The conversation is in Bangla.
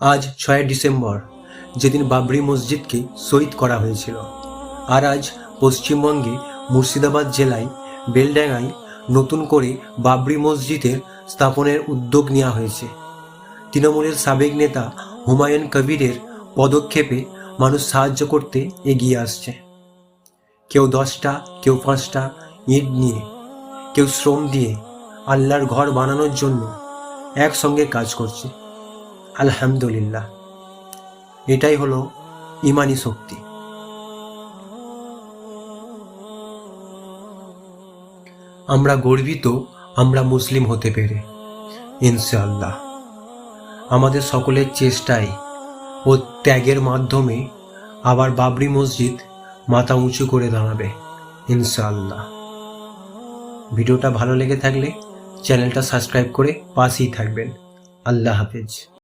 আজ ছয় ডিসেম্বর, যেদিন বাবরি মসজিদকে শহীদ করা হয়েছিল। আর আজ পশ্চিমবঙ্গে মুর্শিদাবাদ জেলায়, বেলডাঙ্গায় নতুন করে বাবরি মসজিদের স্থাপনের উদ্যোগ নেওয়া হয়েছে। তৃণমূলের সাবেক নেতা হুমায়ুন কবিরের পদক্ষেপে মানুষ সাহায্য করতে এগিয়ে আসছে। কেউ দশটা, কেউ পাঁচটা ইট নিয়ে, কেউ শ্রম দিয়ে আল্লাহর ঘর বানানোর জন্য একসঙ্গে কাজ করছে। আলহামদুলিল্লাহ। এটাই হলো ইমানি শক্তি। আমরা গর্বিত, আমরা মুসলিম হতে পেরে, ইনশাআল্লাহ। আমাদের সকলের চেষ্টায় ও ত্যাগের মাধ্যমে আবার বাবরি মসজিদ মাথা উঁচু করে দাঁড়াবে, ইনশাআল্লাহ। ভিডিওটা ভালো লেগে থাকলে চ্যানেলটা সাবস্ক্রাইব করে পাশেই থাকবেন। আল্লাহ হাফেজ।